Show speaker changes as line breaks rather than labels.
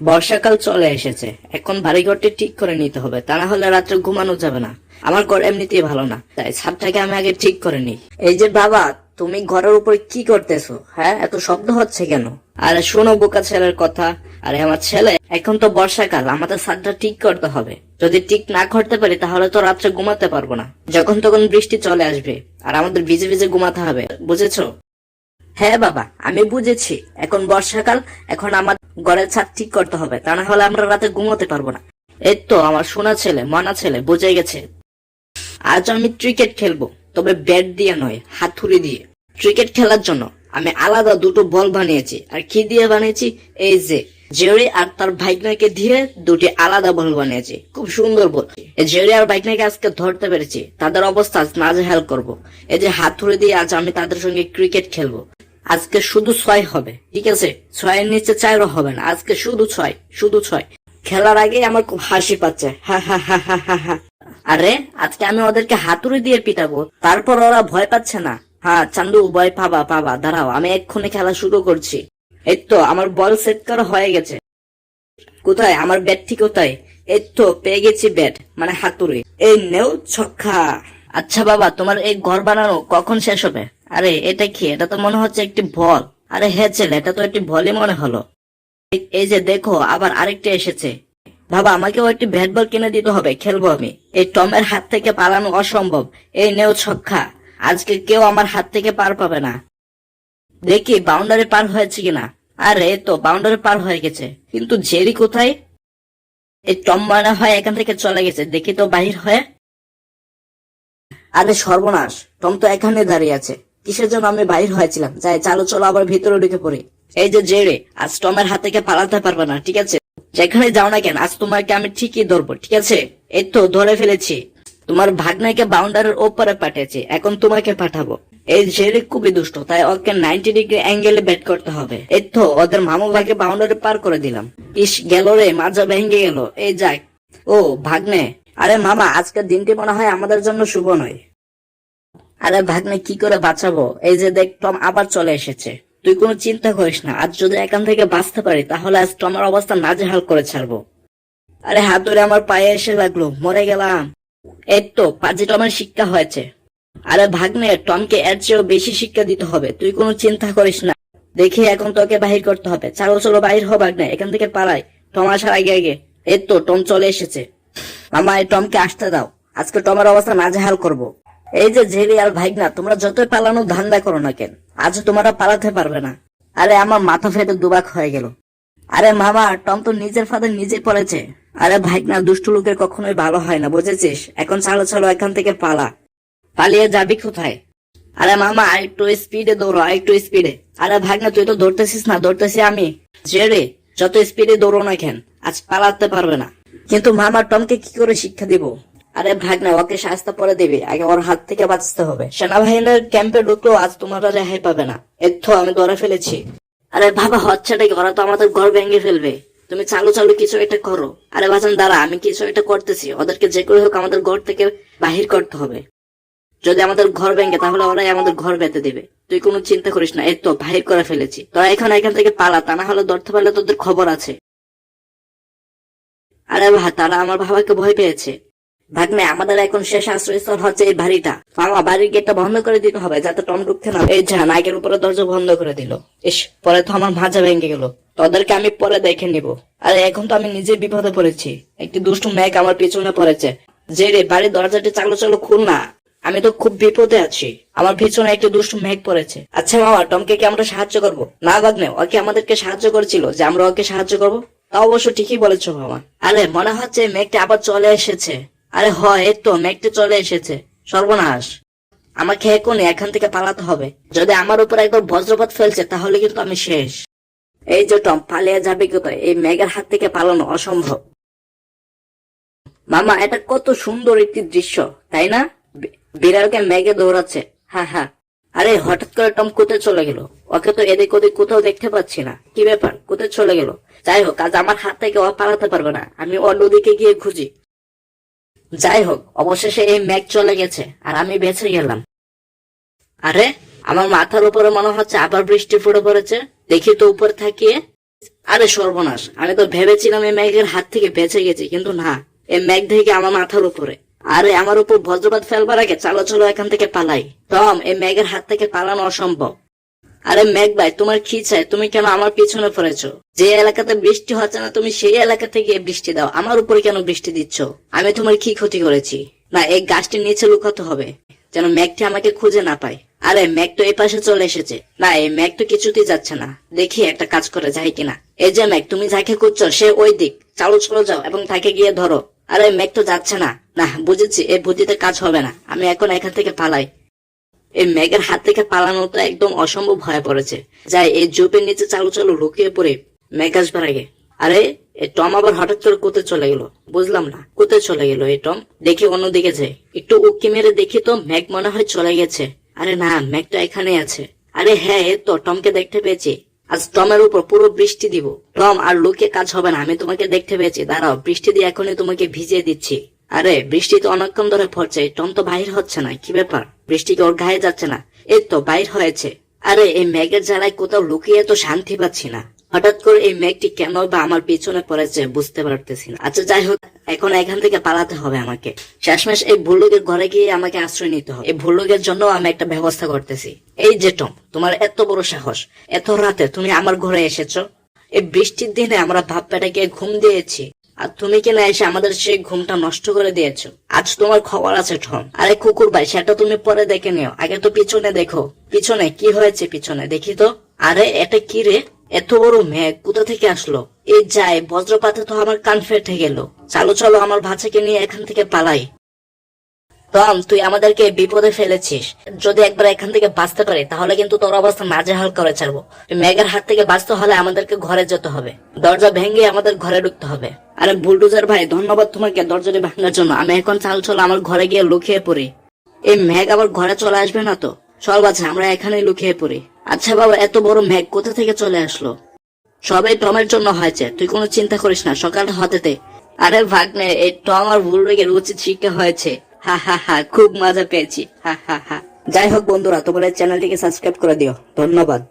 বর্ষাকাল চলে এসেছে। এখন বাড়িঘরটি ঠিক করে নিতে হবে তা না হলে রাত্রে ঘুমানো যাবে না। আমার ঘর এমনিতেই ভালো না তাই ছাদটাকে আমি আগে ঠিক করে নিই। এই যে বাবা তুমি ঘরের উপর কি করতেছো? হ্যাঁ এত শব্দ হচ্ছে কেন? আরে শোনো বোকা ছেলের কথা। আরে আমার ছেলে এখন তো বর্ষাকাল আমাদের ছাদটা ঠিক করতে হবে। যদি ঠিক না করতে পারি তাহলে তো রাত্রে ঘুমাতে পারব না। যখন তখন বৃষ্টি চলে আসবে আর আমাদের ভিজে ভিজে ঘুমাতে হবে বুঝেছ? হ্যাঁ বাবা, আমি বুঝেছি। এখন বর্ষাকাল, এখন আমার ঘরের ছাদ ঠিক করতে হবে, তা না হলে আমরা রাতে ঘুমোতে পারব না। এই তো আমার সোনা ছেলে মনা ছেলে, বুঝে গেছে। আজ আমি ক্রিকেট খেলব, তবে ব্যাট দিয়ে নয়, হাতুড়ি দিয়ে। ক্রিকেট খেলার জন্য আমি আলাদা দুটো বল বানিয়েছি, আর কি দিয়ে বানিয়েছি? এই যে জেরি আর তার ভাইকনাকে দিয়ে দুটি আলাদা বল বানিয়েছি, খুব সুন্দর বল। জেরি আর ভাইকনাকে আজকে ধরতে পেরেছি, তাদের অবস্থা নাজেহাল করব। এই যে হাতুড়ি দিয়ে আজ আমি তাদের সঙ্গে ক্রিকেট খেলব। আজকে শুধু ছয় হবে, ঠিক আছে? ছয়ের নিচে চারও হবে না, আজকে শুধু ছয় শুধু ছয়। খেলার আগে আমার খুব হাসি পাচ্ছে, হা হা হা হা হা হা। আরে, আজকে আমি ওদেরকে হাতুড়ি দিয়ে পিটাবো, তারপর ওরা ভয় পাচ্ছে না। হ্যাঁ চান্দু, ভয় পাবা পাবা, দাঁড়াও, আমি এক্ষুনি খেলা শুরু করছি। এই তো, আমার বল সেট করা হয়ে গেছে। কোথায়? আমার ব্যাট ঠিক কোথায়? এই তো, পেয়ে গেছি ব্যাট মানে হাতুড়ি। এই নেও ছক্কা। আচ্ছা বাবা, তোমার এই ঘর বানানো কখন শেষ হবে? আরে, এটা কি? এটা তো মনে হচ্ছে একটি বল। আরে হ্যাঁ ছেলে, এটা তো একটি বলই মনে হলো। এই- যে দেখো, আবার আরেকটি এসেছে। বাবা, আমাকেও একটি ব্যাট বল কিনে দিতে হবে, খেলব আমি। এই টমের হাত থেকে পালানো অসম্ভব। এই নেও ছক্কা। আজকে কেউ আমার হাত থেকে পার পাবে না। দেখি, বাউন্ডারি পার হয়েছে কিনা। আরে তো, বাউন্ডারি পার হয়ে গেছে। কিন্তু জেরি কোথায়? এই টম মনে হয় এখান থেকে চলে গেছে। দেখি তো বাহির হয়ে। আরে, সর্বনাশ। টম তো এখানে দাঁড়িয়ে আছে। কিসের জন্য আমি বাইর হয়েছিলাম? যাই, চালো, চলো, আবার ভিতরে ঢুকে পড়ি। এই যে জেরে আজ টমের হাত থেকে পালাতে পারবে না, ঠিক আছে? যেখানে যাও না কেন, আজ তোমাকে আমি ঠিকই ধরবো, ঠিক আছে? এই তো, ধরে ফেলেছি। তোমার ভাগ্নাকে বাউন্ডারের ওপরে পাঠিয়েছি, এখন তোমাকে পাঠাবো। এই জেরে খুবই দুষ্ট, তাই ওকে নাইনটি ডিগ্রি অ্যাঙ্গেলে ব্যাট করতে হবে। এই তো, ওদের মামু ভাগে বাউন্ডারি পার করে দিলাম। ইস, গেল রে, মাজা ভেঙে গেল। এই যাক। ও, ভাগ্নে। আরে মামা, আজকের দিনটি মনে হয় আমাদের জন্য শুভ নয়। আরে ভাগ্নে কি করে বাঁচাবো? এই যে দেখ, টম আবার চলে এসেছে। তুই কোনো চিন্তা করিস না। আজ যদি এখান থেকে বাঁচতে পারি, তাহলে আজ টমের অবস্থা নাজেহাল করে ছাড়বো। আরে হাত ধরে আমার পায়ে এসে লাগল, মরে গেলাম। এই তো পাঁচি টমের শিক্ষা হয়েছে। আরে ভাগ্নে টমকে এর চেয়েও বেশি শিক্ষা দিতে হবে। তুই কোনো চিন্তা করিস না। দেখি এখন তোকে বাহির করতে হবে। চলো চলো, বাহির হো ভাগ্নে এখান থেকে পালাই। টম আসার আগে আগে। এই তো, টম চলে এসেছে। মামা, এই টমকে আসতে দাও। আজকে টমের অবস্থা নাজেহাল করব। এই যে জেরি আর ভাইগনা, তোমরা যতই পালানো ধান্দা করো না কেন, আজ তোমরা পালাতে পারবে না। আরে আমার মাথা ফেটে দুবাক হয়ে গেল। আরে মামা, টম তো নিজের ফাঁদে নিজে পড়েছে। আরে ভাইগনা, দুষ্টু লোকের কখনোই ভালো হয় না, বুঝেছিস? এখন চালো, চলো, এখান থেকে পালা। পালিয়ে যাবি কোথায়? আরে মামা, একটু স্পিডে দৌড়ো, একটু স্পিডে আরে ভাগনা তুই তো দৌড়তেছিস না দৌড়তেছি আমি। জেরে যত স্পিডে দৌড়ো না কেন, আজ পালাতে পারবে না। কিন্তু মামা, টমকে কি করে শিক্ষা দিব? আরে ভাগনা ওকে শাস্তা পরে দেবে। আগে ওর হাত থেকে বাঁচতে হবে। সেনাবাহিনীর ক্যাম্পে ঢুকলেও আজ তোমরা রেহাই পাবে না। এর তো আমি ধরে ফেলেছি। আরে বাবা হচ্ছেটা কি ওরা তো আমাদের ঘর ভেঙে ফেলবে। তুমি চালু চালু কিছু এটা করো। আরে বাজান, দাঁড়া, আমি কিছু এটা করতেছি। ওদেরকে যে করে হোক আমাদের ঘর থেকে বাহির করতে হবে। যদি আমাদের ঘর ভেঙে, তাহলে ওরাই আমাদের ঘর বেঁধে দেবে। তুই কোনো চিন্তা করিস না এই তো বাহির করে ফেলেছি। তোরা এখন এখান থেকে পালা, তা না হলে ধরতে পারলে তোদের খবর আছে। আরে ভা তারা আমার বাবাকে ভয় পেয়েছে। ভাগ্নে আমাদের এখন শেষ আশ্রয়স্থল হচ্ছে এই বাড়িটা। মামা বাড়ির গেটটা বন্ধ করে দিতে হবে যাতে টম ঢুকতে না এই যা, নাইকের উপরে দরজা বন্ধ করে দিল। ইস, পরে তো আমার ভাজা ভেঙে গেল। তোদেরকে আমি পরে দেখে নিব। আরে, এখন তো আমি নিজে বিপদে পড়েছি। একটি দুষ্টু মেঘ আমার পিছনে পড়েছে। যে রে, বাড়ির দরজাটি চালু চালু খুল না। আমি তো খুব বিপদে আছি। আমার পিছনে একটি দুষ্টু মেঘ পড়েছে। আচ্ছা মামা, টমকে কি আমরা সাহায্য করব? না, ভাগ্নে ওকে আমাদেরকে সাহায্য করেছিল যে আমরা ওকে সাহায্য করব? তা অবশ্য ঠিকই বলেছ, মামা। আরে, মনে হচ্ছে মেঘটা আবার চলে এসেছে। আরে হয়, এই তো, মেঘটা চলে এসেছে। সর্বনাশ। আমাকে এখনই এখান থেকে পালাতে হবে। যদি আমার উপর একবার বজ্রপাত ফেলছে, তাহলে কিন্তু আমি শেষ। এই যে টম, পালিয়ে যাবে কোথায়? এই মেঘের হাত থেকে পালানো অসম্ভব। মামা, এটা কত সুন্দর একটি দৃশ্য, তাই না? বিড়ালকে মেঘে দৌড়াচ্ছে। হ্যাঁ হ্যাঁ আরে, হঠাৎ করে টম কোথায় চলে গেল? ওকে তো এদিক ওদিক কোথাও দেখতে পাচ্ছি না। কি ব্যাপার? কোথায় চলে গেল? যাই হোক, আজ আমার হাত থেকে ও পালাতে পারবে না। আমি অন্যদিকে গিয়ে খুঁজি। যাই হোক অবশেষে এই মেঘ চলে গেছে, আর আমি বেঁচে গেলাম। আরে, আমার মাথার উপরে মনে হচ্ছে আবার বৃষ্টি পড়ে পড়েছে। দেখি তো উপরে থাকিয়ে। আরে সর্বনাশ, আমি তো ভেবেছিলাম এই ম্যাগের হাত থেকে বেঁচে গেছি, কিন্তু না, এই ম্যাগ থেকে আমার মাথার উপরে। আরে, আমার উপর বজ্রপাত ফেলবার আগে চালো চলো এখান থেকে পালাই। টম, এই ম্যাগের হাত থেকে পালানো অসম্ভব। আরে ম্যাগ ভাই, তোমার কি চাই? তুমি কেন আমার পিছনে পড়েছো? যে এলাকাতে বৃষ্টি হচ্ছে না, তুমি সেই এলাকা থেকে বৃষ্টি দাও। আমার উপরে কেন বৃষ্টি দিচ্ছ? আমি তোমার কি ক্ষতি করেছি? না, এই গাছটির নিচে লুকাতে হবে, যেন ম্যাগটি আমাকে খুঁজে না পায়। আরে ম্যাগ তো এই পাশে চলে এসেছে। না, এই ম্যাগ তো কিছুতেই যাচ্ছে না। দেখি একটা কাজ করে যাই কিনা। এই যে ম্যাগ তুমি যাকে খুঁজছো, সে ওই দিক। চালু চলে যাও এবং তাকে গিয়ে ধরো। আরে ম্যাগ তো যাচ্ছে না। না, বুঝেছি, এই বুদ্ধিতে কাজ হবে না। আমি এখন এখান থেকে পালাই। এই ম্যাগের হাত থেকে পালানোটা একদম অসম্ভব হয়ে পড়েছে যাই, এই জোপের নিচে চালু চালু লুকিয়ে পড়ে ম্যাগ আসবার আগে। আরে, এই টম আবার হঠাৎ করে কোথায় চলে গেল? বুঝলাম না, কোথায় চলে গেল এই টম? দেখি অন্যদিকে যাই একটু উকি মেরে দেখি তো ম্যাগ মনে হয় চলে গেছে। আরে না ম্যাগ তো এখানে আছে। আরে হ্যাঁ এই তো টমকে দেখতে পেয়েছি। আজ টমের উপর পুরো বৃষ্টি দিব। টম আর লোকে কাজ হবে না, আমি তোমাকে দেখতে পেয়েছি। দাঁড়াও, বৃষ্টি দিয়ে এখনই তোমাকে ভিজিয়ে দিচ্ছি। আরে বৃষ্টি তো অনেকক্ষণ ধরে পড়ছে টম তো বাহির হচ্ছে না, কি ব্যাপার? বৃষ্টি কি ওর গায়ে যাচ্ছে না? এই তো বাইর হয়েছে। আরে, এই মেঘের জ্বালায় কোথাও লুকিয়ে তো শান্তি পাচ্ছি না। হঠাৎ করে এই মেঘটি কেন বা আমার পিছনে পড়েছে বুঝতে পারতেছি না। আচ্ছা যাই হোক, এখন এখান থেকে পালাতে হবে আমাকে। শেষমেশ এই ভুল্লুকের ঘরে গিয়ে আমাকে আশ্রয় নিতে হবে। এই ভুল্লুকের জন্য আমি একটা ব্যবস্থা করতেছি। এই যে, টম, তোমার এত বড় সাহস, এত রাতে তুমি আমার ঘরে এসেছ। এই বৃষ্টির দিনে আমরা ভাব পেটাকে ঘুম দিয়েছি। আর তুমি কিনা এসে আমাদের সেই ঘুমটা নষ্ট করে দিয়েছ? আজ তোমার খবর আছে, ঠন। আরে কুকুর ভাই সেটা তুমি পরে দেখে নিও। আগে তো পিছনে দেখো। পিছনে, কি হয়েছে পিছনে, দেখি তো। আরে, এটা কি রে? এত বড় মেঘ, কোথা থেকে আসলো? এই যায় বজ্রপাতে তো আমার কান ফেটে গেল। চালো, চলো, আমার ভাঁচাকে নিয়ে এখান থেকে পালাই। টম তুই আমাদেরকে বিপদে ফেলেছিস। যদি একবার এখান থেকে বাঁচতে পারি, তাহলে কিন্তু তোর অবস্থা নাজেহাল করে ছাড়বো। মেঘের হাত থেকে বাঁচতে হলে আমাদেরকে ঘরে যেতে হবে। দরজা ভেঙে আমাদের ঘরে ঢুকতে হবে। আরে বুলডুজার ভাই, ধন্যবাদ তোমাকে দরজাটি ভাঙার জন্য। আমি এখন চাল চল আমার ঘরে গিয়ে লুকিয়ে পড়ি। এই মেঘ আবার ঘরে চলে আসবে না তো? চল বাচ্চা আমরা এখানেই লুকিয়ে পড়ি। আচ্ছা বাবা, এত বড় মেঘ কোথা থেকে চলে আসলো? সবাই টমের জন্য হয়েছে, তুই কোনো চিন্তা করিস না সকাল হতেতে আরে ভাগ্নে, এই টম আর বুলডুগের উচিত শিক্ষা হয়েছে। খুব মজা পেয়েছি। হা হা হা। যাই হোক বন্ধুরা, তোমাদের চ্যানেলটিকে সাবস্ক্রাইব করে দিও। ধন্যবাদ।